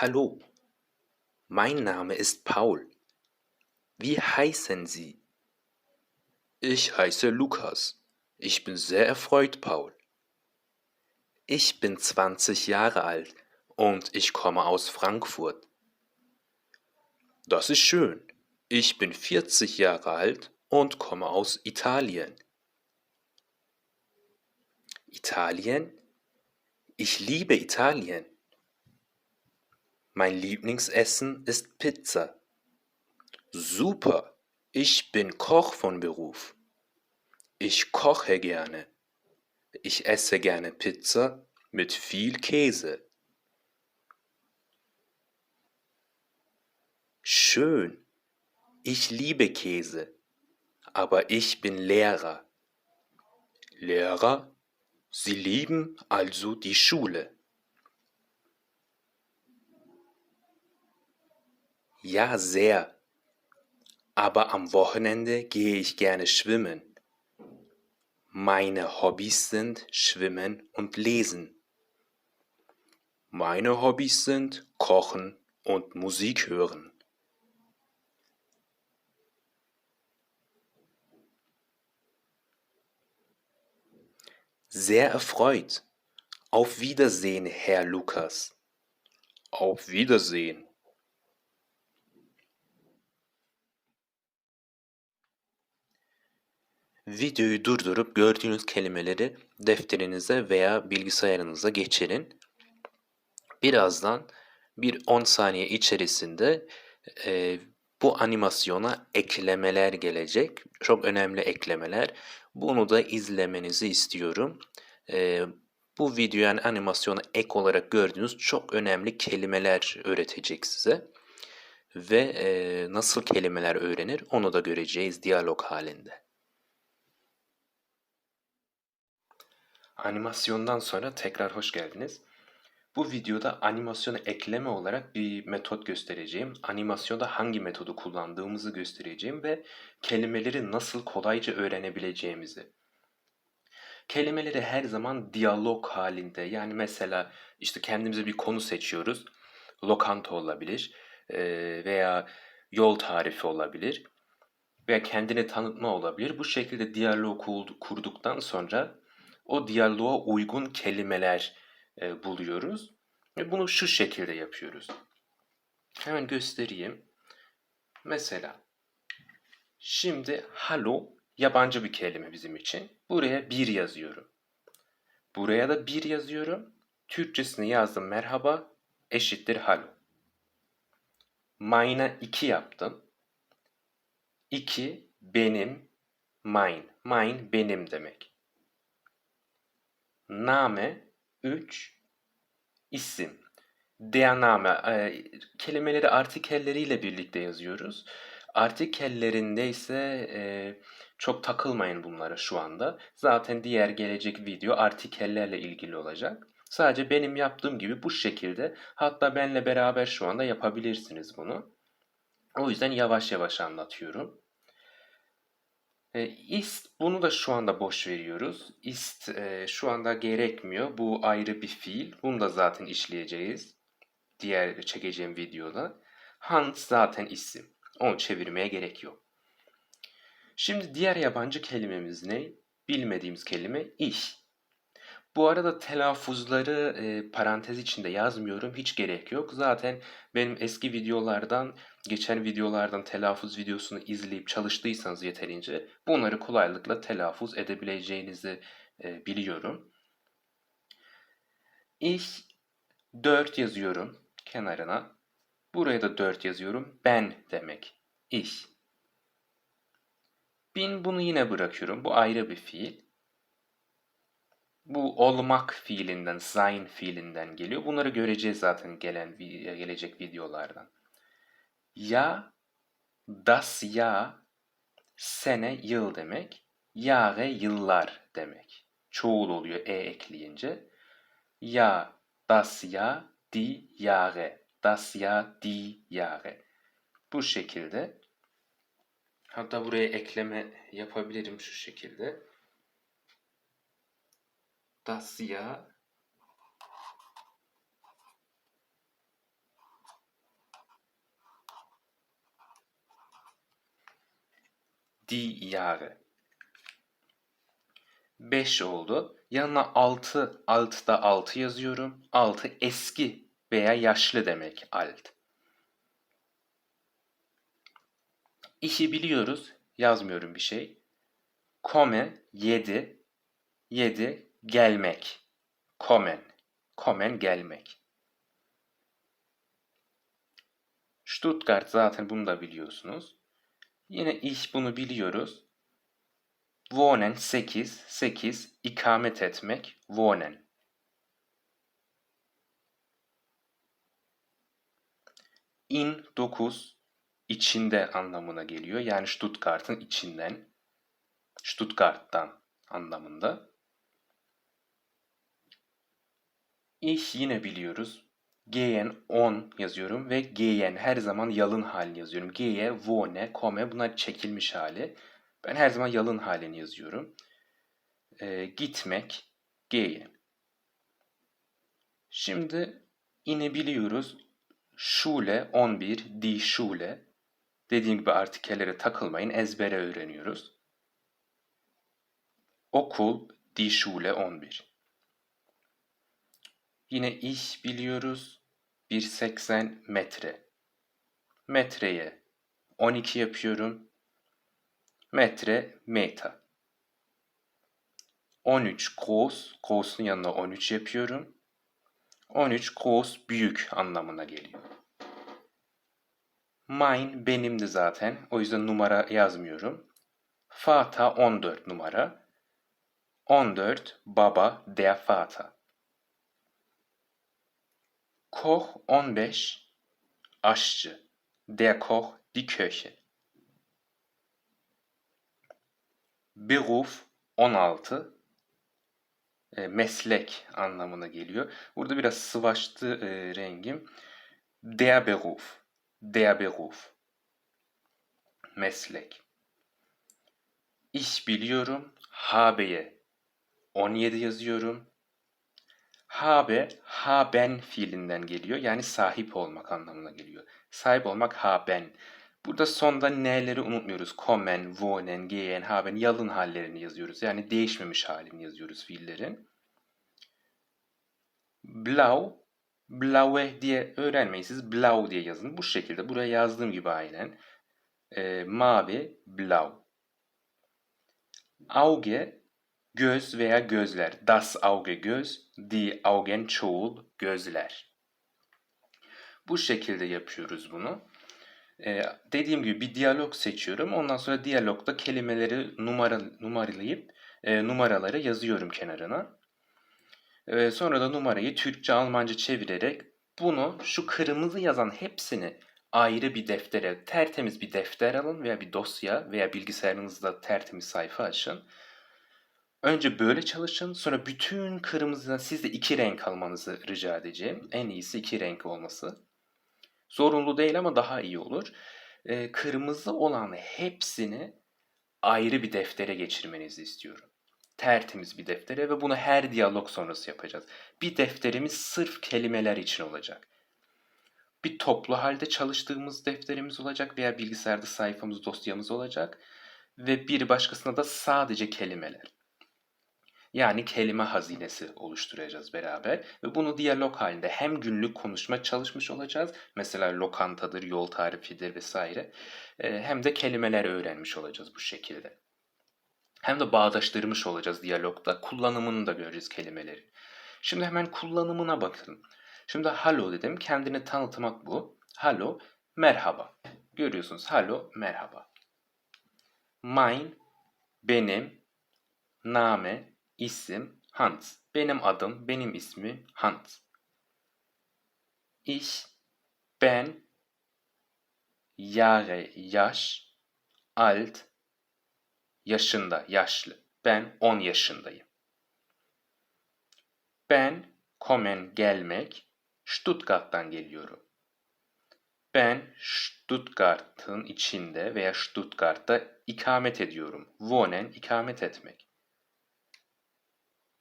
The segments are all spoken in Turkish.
Hallo, mein Name ist Paul. Wie heißen Sie? Ich heiße Lukas. Ich bin sehr erfreut, Paul. Ich bin 20 Jahre alt und ich komme aus Frankfurt. Das ist schön. Ich bin 40 Jahre alt und komme aus Italien. Italien? Ich liebe Italien. Mein Lieblingsessen ist Pizza. Super. Ich bin Koch von Beruf. Ich koche gerne. Ich esse gerne Pizza mit viel Käse. Schön. Ich liebe Käse. Aber ich bin Lehrer. Lehrer? Sie lieben also die Schule. Ja, sehr. Aber am Wochenende gehe ich gerne schwimmen. Meine Hobbys sind Schwimmen und Lesen. Meine Hobbys sind Kochen und Musik hören. Sehr erfreut. Auf Wiedersehen, Herr Lukas. Auf Wiedersehen. Videoyu durdurup gördüğünüz kelimeleri defterinize veya bilgisayarınıza geçirin. Birazdan bir 10 saniye içerisinde e, bu animasyona eklemeler gelecek. Çok önemli eklemeler. Bunu da izlemenizi istiyorum. E, bu video yani animasyona ek olarak gördüğünüz çok önemli kelimeler öğretecek size. Ve e, nasıl kelimeler öğrenir onu da göreceğiz diyalog halinde. Animasyondan sonra tekrar hoş geldiniz. Bu videoda animasyona ekleme olarak bir metot göstereceğim. Animasyonda hangi metodu kullandığımızı göstereceğim ve kelimeleri nasıl kolayca öğrenebileceğimizi. Kelimeleri her zaman diyalog halinde yani mesela işte kendimize bir konu seçiyoruz. Lokanta olabilir veya yol tarifi olabilir veya kendini tanıtma olabilir. Bu şekilde diyalog kurduktan sonra o diyaloğa uygun kelimeler e, buluyoruz. Ve bunu şu şekilde yapıyoruz. Hemen göstereyim. Mesela şimdi hello yabancı bir kelime bizim için. Buraya bir yazıyorum. Buraya da bir yazıyorum. Türkçesini yazdım merhaba eşittir hello. Mine'a 2 yaptım. 2 benim, mine. Mine benim demek. Name 3 isim. Der Name e, kelimeleri artikelleriyle birlikte yazıyoruz. Artikellerinde ise e, çok takılmayın bunlara şu anda. Zaten diğer gelecek video artikellerle ilgili olacak. Sadece benim yaptığım gibi bu şekilde hatta benle beraber şu anda yapabilirsiniz bunu. O yüzden yavaş yavaş anlatıyorum. E, ist bunu da şu anda boş veriyoruz. Ist e, şu anda gerekmiyor. Bu ayrı bir fiil. Bunu da zaten işleyeceğiz. Diğer çekeceğim videoda. Hans zaten isim. Onu çevirmeye gerek yok. Şimdi diğer yabancı kelimemiz ne? Bilmediğimiz kelime ich. Bu arada telaffuzları e, parantez içinde yazmıyorum. Hiç gerek yok. Zaten benim eski videolardan, geçen videolardan telaffuz videosunu izleyip çalıştıysanız yeterince bunları kolaylıkla telaffuz edebileceğinizi e, biliyorum. Ich 4 yazıyorum kenarına. Buraya da 4 yazıyorum. Ben demek. Ich. Bin bunu yine bırakıyorum. Bu ayrı bir fiil. Bu olmak fiilinden, sein fiilinden geliyor. Bunları göreceğiz zaten gelen gelecek videolardan. Ya, das ya, sene yıl demek. Jahre yıllar demek. Çoğul oluyor e ekleyince. Ya, das ya, die Jahre. Das ya, die Jahre. Bu şekilde. Hatta buraya ekleme yapabilirim şu şekilde das Jahr Die Jahre. 5 oldu. Yanına 6, altta 6 yazıyorum. 6 eski veya yaşlı demek alt. İşi biliyoruz. Yazmıyorum bir şey. Komme 7. 7 gelmek. Kommen. Kommen gelmek. Stuttgart zaten bunu da biliyorsunuz. Yine ich bunu biliyoruz. Wohnen 8. 8 ikamet etmek. Wohnen. In 9 içinde anlamına geliyor. Yani Stuttgart'ın içinden. Stuttgart'tan anlamında. Ich yine biliyoruz. Gehen 10 yazıyorum ve gehen her zaman yalın halini yazıyorum. Gehe, wohne, komme bunlar çekilmiş hali. Ben her zaman yalın halini yazıyorum. Ee, gitmek, gehen. Şimdi inebiliyoruz. Schule 11, die Schule. Dediğim gibi artikellere takılmayın, ezbere öğreniyoruz. Okul, die Schule 11. Yine ich biliyoruz. 1.80 metre. Metreye 12 yapıyorum. Metre, meta. 13 groß, großun yanına 13 yapıyorum. 13 groß büyük anlamına geliyor. Mine benimdi zaten. O yüzden numara yazmıyorum. Fata 14 numara. 14 baba der Vater. Koch 15 aşçı. Der Koch die Köche. Beruf 16 e, meslek anlamına geliyor. Burada biraz sıvaştı e, rengim. Der Beruf. Der Beruf. Meslek. Ich biliyorum. Habe'ye 17 yazıyorum. Habe, haben fiilinden geliyor. Yani sahip olmak anlamına geliyor. Sahip olmak haben. Burada sonda neleri unutmuyoruz. Kommen, wohnen, gehen, haben yalın hallerini yazıyoruz. Yani değişmemiş halini yazıyoruz fiillerin. Blau, blaue diye öğrenmeyin. Siz blau diye yazın. Bu şekilde buraya yazdığım gibi aynen. E, mavi, blau. Auge, göz veya gözler. Das Auge göz, die Augen çoğul, gözler. Bu şekilde yapıyoruz bunu. Ee, dediğim gibi bir diyalog seçiyorum. Ondan sonra diyalogda kelimeleri numara, numaralayıp e, numaraları yazıyorum kenarına. Ee, sonra da numarayı Türkçe, Almanca çevirerek bunu şu kırmızı yazan hepsini ayrı bir deftere, tertemiz bir defter alın veya bir dosya veya bilgisayarınızda tertemiz sayfa açın. Önce böyle çalışın. Sonra bütün kırmızıdan siz de iki renk almanızı rica edeceğim. En iyisi iki renk olması. Zorunlu değil ama daha iyi olur. Ee, kırmızı olan hepsini ayrı bir deftere geçirmenizi istiyorum. Tertemiz bir deftere ve bunu her diyalog sonrası yapacağız. Bir defterimiz sırf kelimeler için olacak. Bir toplu halde çalıştığımız defterimiz olacak veya bilgisayarda sayfamız, dosyamız olacak. Ve bir başkasına da sadece kelimeler. Yani kelime hazinesi oluşturacağız beraber ve bunu diyalog halinde hem günlük konuşma çalışmış olacağız. Mesela lokantadır, yol tarifidir vesaire. E, hem de kelimeler öğrenmiş olacağız bu şekilde. Hem de bağdaştırmış olacağız diyalogda. Kullanımını da göreceğiz kelimeleri. Şimdi hemen kullanımına bakın. Şimdi hello dedim. Kendini tanıtmak bu. Hello, merhaba. Görüyorsunuz hello, merhaba. Mine, benim, name, isim, Hans. Benim adım, benim ismim Hans. Ich, ben, Jahre, yaş, alt, yaşında, yaşlı. Ben 10 yaşındayım. Ben, kommen, gelmek, Stuttgart'tan geliyorum. Ben Stuttgart'ın içinde veya Stuttgart'ta ikamet ediyorum. Wohnen, ikamet etmek.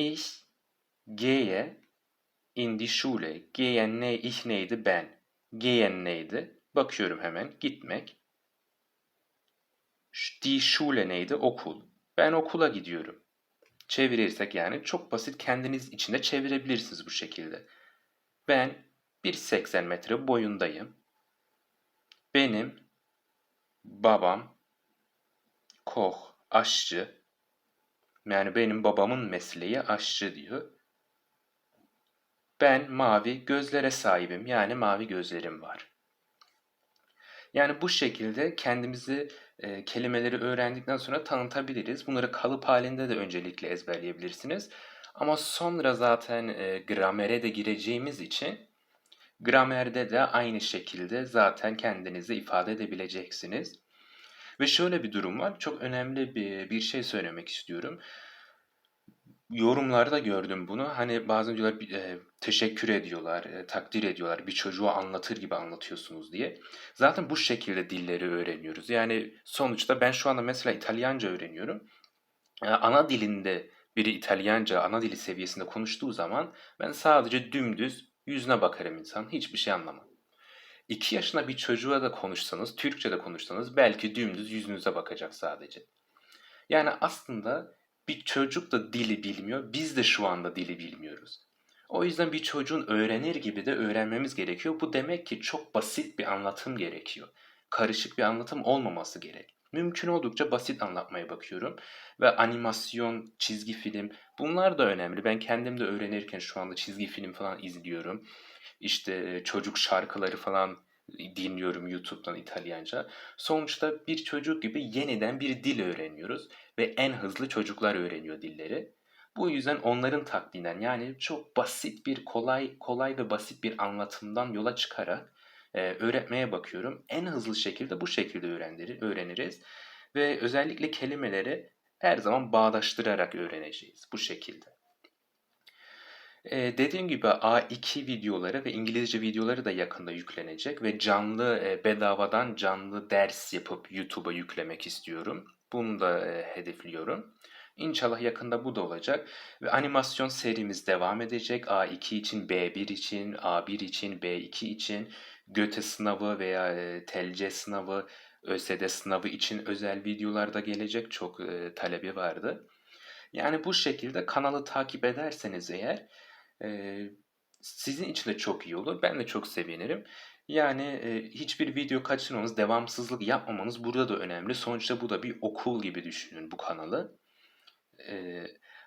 Ich gehe in die Schule. Gehen ne, ich neydi? Ben. Gehen neydi? Bakıyorum hemen. Gitmek. Die Schule neydi? Okul. Ben okula gidiyorum. Çevirirsek yani çok basit kendiniz içinde çevirebilirsiniz bu şekilde. Ben 1.80 metre boyundayım. Benim babam koch, aşçı. Yani benim babamın mesleği aşçı diyor. Ben mavi gözlere sahibim. Yani mavi gözlerim var. Yani bu şekilde kendimizi e, kelimeleri öğrendikten sonra tanıtabiliriz. Bunları kalıp halinde de öncelikle ezberleyebilirsiniz. Ama sonra zaten e, gramere de gireceğimiz için gramerde de aynı şekilde zaten kendinizi ifade edebileceksiniz. Ve şöyle bir durum var. Çok önemli bir, bir şey söylemek istiyorum. Yorumlarda gördüm bunu. Hani bazen diyorlar e, teşekkür ediyorlar, e, takdir ediyorlar. Bir çocuğa anlatır gibi anlatıyorsunuz diye. Zaten bu şekilde dilleri öğreniyoruz. Yani sonuçta ben şu anda mesela İtalyanca öğreniyorum. E, ana dilinde biri İtalyanca, ana dili seviyesinde konuştuğu zaman ben sadece dümdüz yüzüne bakarım insan. Hiçbir şey anlamam. 2 yaşında bir çocuğa da konuşsanız, Türkçe de konuşsanız belki dümdüz yüzünüze bakacak sadece. Yani aslında bir çocuk da dili bilmiyor, biz de şu anda dili bilmiyoruz. O yüzden bir çocuğun öğrenir gibi de öğrenmemiz gerekiyor. Bu demek ki çok basit bir anlatım gerekiyor. Karışık bir anlatım olmaması gerek. Mümkün oldukça basit anlatmaya bakıyorum. Ve animasyon, çizgi film bunlar da önemli. Ben kendim de öğrenirken şu anda çizgi film falan izliyorum. İşte e, çocuk şarkıları falan dinliyorum YouTube'dan İtalyanca. Sonuçta bir çocuk gibi yeniden bir dil öğreniyoruz ve en hızlı çocuklar öğreniyor dilleri. Bu yüzden onların taklidinden yani çok basit bir kolay kolay ve basit bir anlatımdan yola çıkarak e, öğretmeye bakıyorum. En hızlı şekilde bu şekilde öğrenir, öğreniriz ve özellikle kelimeleri her zaman bağdaştırarak öğreneceğiz bu şekilde. Ee, dediğim gibi A2 videoları ve İngilizce videoları da yakında yüklenecek ve canlı e, bedavadan canlı ders yapıp YouTube'a yüklemek istiyorum. Bunu da e, hedefliyorum. İnşallah yakında bu da olacak ve animasyon serimiz devam edecek. A2 için, B1 için, A1 için, B2 için, GÖTE sınavı veya e, TLC sınavı, ÖSD sınavı için özel videolar da gelecek. Çok e, talebi vardı. Yani bu şekilde kanalı takip ederseniz eğer e, sizin için de çok iyi olur. Ben de çok sevinirim. Yani e, hiçbir video kaçırmamanız, devamsızlık yapmamanız burada da önemli. Sonuçta bu da bir okul gibi düşünün bu kanalı. E,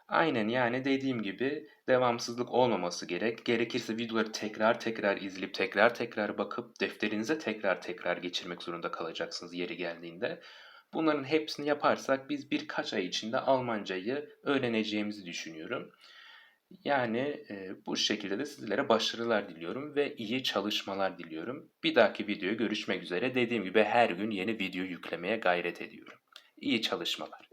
aynen yani dediğim gibi devamsızlık olmaması gerek. Gerekirse videoları tekrar tekrar izleyip tekrar tekrar bakıp defterinize tekrar tekrar geçirmek zorunda kalacaksınız yeri geldiğinde. Bunların hepsini yaparsak biz birkaç ay içinde Almancayı öğreneceğimizi düşünüyorum. Yani e, bu şekilde de sizlere başarılar diliyorum ve iyi çalışmalar diliyorum. Bir dahaki videoya görüşmek üzere. Dediğim gibi her gün yeni video yüklemeye gayret ediyorum. İyi çalışmalar.